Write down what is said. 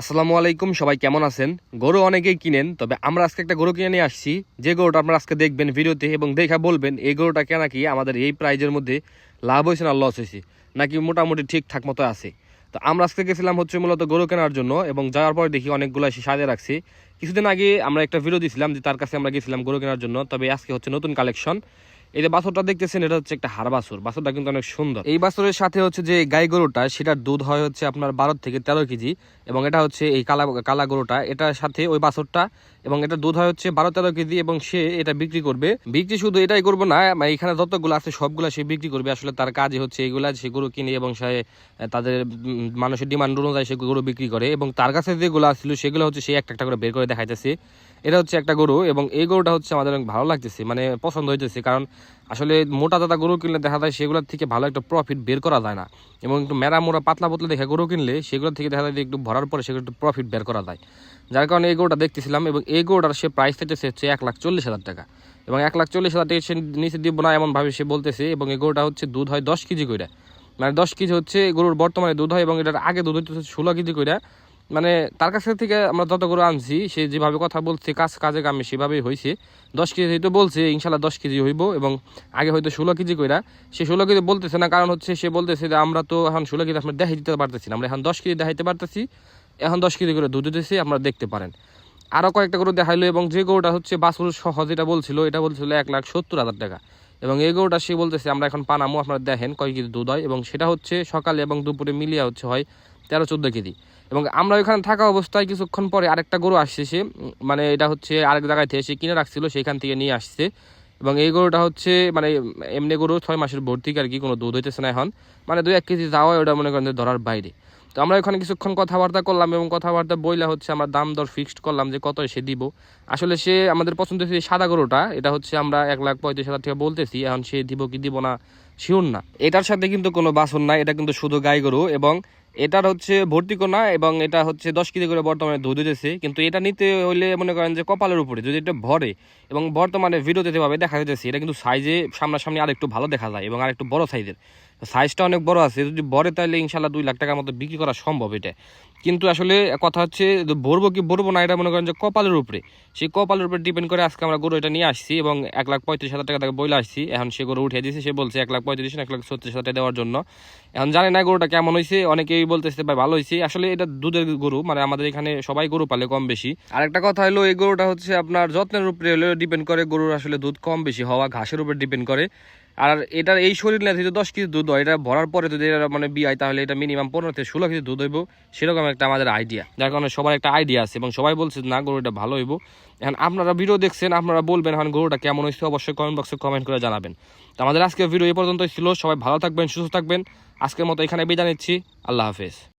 আসসালামু আলাইকুম, সবাই কেমন আছেন? গরু অনেকেই কিনেন, তবে আমরা আজকে একটা গরু কিনে নিয়ে আসছি। যে গরুটা আপনারা আজকে দেখবেন ভিডিওতে এবং দেখা বলবেন, এই গরুটা কেনা কি? আমাদের এই প্রাইজের মধ্যে লাভ হয়েছে না লস হয়েছে? নাকি মোটামুটি ঠিকঠাক মতো আছে? তো আমরা আজকে গেছিলাম হচ্ছে মূলত গরু কেনার জন্য এবং যাওয়ার পরে দেখি অনেকগুলো এসে সাজিয়ে রাখছি। কিছুদিন আগে আমরা একটা ভিডিও দিয়েছিলাম যে তার কাছে আমরা গেছিলাম গরু কেনার জন্য, তবে আজকে হচ্ছে নতুন কালেকশন এই যে বাছরটা দেখতেছেন, এটা হচ্ছে একটা হাড় বাছুর। বাছরটা কিন্তু অনেক সুন্দর। এই বাছরের সাথে হচ্ছে যে গাই গরুটা, সেটার দুধ হয় হচ্ছে আপনার বারো থেকে তেরো কেজি, এবং এটা হচ্ছে এই কালা কালা গরুটা। এটার সাথে ওই বাছরটা, এবং এটা দুধ হয় হচ্ছে বারো তেরো কেজি, এবং সে এটা বিক্রি করবে। বিক্রি শুধু এটাই করব না এখানে যতগুলো আছে, সবগুলো সে বিক্রি করবে। আসলে তার কাজই হচ্ছে এগুলা সে গরু কিনে এবং সে তাদের মানুষের ডিমান্ড অনুযায়ী সে গরু বিক্রি করে। এবং তার কাছে যেগুলো আসছিল সেগুলো হচ্ছে সে একটা একটা করে বের করে দেখাইতেছে। এটা হচ্ছে একটা গরু এবং এই গরুটা হচ্ছে আমাদের অনেক ভালো লাগতেছে মানে পছন্দ হইতেছে। কারণ আসলে মোটা দাদা গরু কিনলে দেখা যায় সেগুলোর থেকে ভালো একটা প্রফিট বের করা যায় না। এবং একটু মেরা মোড়া পাতলা পাতলা দেখে গরু কিনলে সেগুলোর থেকে দেখা যায় একটু ভরার পরে সেগুলো একটু প্রফিট বের করা যায়। যার কারণে এই গরুটা দেখতেছিলাম এবং এই গরুটার সে প্রাইস থেকেছে হচ্ছে এক লাখ চল্লিশ হাজার টাকা। এবং এক লাখ চল্লিশ হাজার টাকা সে নিচে দিব না এমনভাবে সে বলতেছে এবং এই গরুটা হচ্ছে দুধ হয় দশ কেজি করে মানে দশ কেজি হচ্ছে গরুর বর্তমানে দুধ হয় এবং এটার আগে দুধ হচ্ছে ষোলো কেজি করে মানে তার কাছ থেকে আমরা যত গরু আনছি, সে যেভাবে কথা বলছে, কাজ কাজে কামে সেভাবেই হয়েছে দশ কেজি হয়তো বলছে, ইনশাল্লাহ দশ কেজি হইব এবং আগে হয়তো ষোলো কেজি কইরা সে ষোলো কেজি বলতেছে না, কারণ হচ্ছে সে বলতেছে যে আমরা তো এখন ষোলো কেজি আমরা দেখাই দিতে পারতেছি না। আমরা এখন দশ কেজি দেখাইতে পারতেছি, এখন দশ কেজি করে দুধ দিতেছি, আপনারা দেখতে পারেন। আরও কয়েকটা গরু দেখাইলো এবং যে গরুটা হচ্ছে বাসুর সহ যেটা বলছিল, এটা বলছিল এক লাখ সত্তর হাজার টাকা। এবং এই গরুটা সে বলতেছে, আমরা এখন পানামো, আপনারা দেখেন কয় কেজি দুধ হয়। এবং সেটা হচ্ছে সকালে এবং দুপুরে মিলিয়ে হচ্ছে হয় তেরো চোদ্দ কেজি। এবং আমরা ওইখানে থাকা অবস্থায় কিছুক্ষণ পরে আরেকটা গরু আসছে সে মানে এটা হচ্ছে আরেক জায়গায় থেকে সে কিনে রাখছিল, সেখান থেকে নিয়ে আসছে। এবং এই গরুটা হচ্ছে মানে এমনি গরু ছয় মাসের ভর্তি আর কি, কোনো দুধ হইতেছে না এখন। মানে দুই এক কেজি যাওয়া ওটা মনে করেন ধরার বাইরে। তো আমরা ওখানে কিছুক্ষণ কথাবার্তা করলাম এবং কথাবার্তা বইলা হচ্ছে আমরা দাম দর ফিক্সড করলাম যে কত সে দিব। আসলে সে আমাদের পছন্দ হয়েছে সাদা গরুটা, এটা হচ্ছে আমরা এক লাখ পঁয়ত্রিশ হাজার টাকা বলতেছি, এখন সে দিব কি দিব না শিওর না। এটার সাথে কিন্তু কোনো বাসন নাই, এটা কিন্তু শুধু গাই গরু এবং এটার হচ্ছে ভর্তি কোনা এবং এটা হচ্ছে দশ কেজি করে বর্তমানে দুধ দিতেছে কিন্তু এটা নিতে হলে মনে করেন যে কপালের উপরে যদি এটা ভরে এবং বর্তমানে ভিডিওতে যেভাবে দেখা যাচ্ছে এটা কিন্তু সাইজে সামনাসামনি আর একটু ভালো দেখা যায় এবং আর একটু বড় সাইজের সাইজটা অনেক বড় আছে, যদি বড়ে তাহলে ইনশাল্লাহ দুই লাখ টাকার মতো বিক্রি করা সম্ভব এটা। কিন্তু আসলে কথা হচ্ছে ভরবো কি ভরবো না, এটা মনে করেন যে কপালের উপরে। সেই কপালের উপরে ডিপেন্ড করে আজকে আমরা গরু এটা নিয়ে আসছি এবং এক লাখ পঁয়ত্রিশ হাজার টাকা তাকে বইলে আসছি। এখন সে গরু উঠিয়ে দিয়েছে সে বলছে এক লাখ পঁয়ত্রিশ, এক লাখ ছত্রিশ হাজার দেওয়ার জন্য। এখন জানি না গরুটা কেমন হয়েছে অনেকেই বলতেছে ভাই ভালো হয়েছে আসলে এটা দুধের গরু মানে আমাদের এখানে সবাই গরু পালে কম বেশি। আর একটা কথা হলো, এই গরুটা হচ্ছে আপনার যত্নের উপরে হলেও ডিপেন্ড করে গরুর আসলে দুধ কম বেশি হওয়া, ঘাসের উপর ডিপেন্ড করে। আর এটার এই শরীর না যদি দশ কেজি দুধ হয়, এটা ভরার পরে যদি এটা মানে বিয়ায়, তাহলে এটা মিনিমাম পনেরো থেকে ষোলো কেজি দুধ হইব। সেরকম একটা আমাদের আইডিয়া যার কারণে সবার একটা আইডিয়া আছে এবং সবাই বলছে না, গরুটা ভালো হইব। এখন আপনারা ভিডিও দেখছেন, আপনারা বলবেন, এখন গরুটা কেমন হয়েছে অবশ্যই কমেন্ট বক্সে কমেন্ট করে জানাবেন। তো আমাদের আজকে ভিডিও এই পর্যন্তই ছিল। সবাই ভালো থাকবেন, সুস্থ থাকবেন। আজকের মতো এখানে বিদায় নিচ্ছি। আল্লাহ হাফেজ।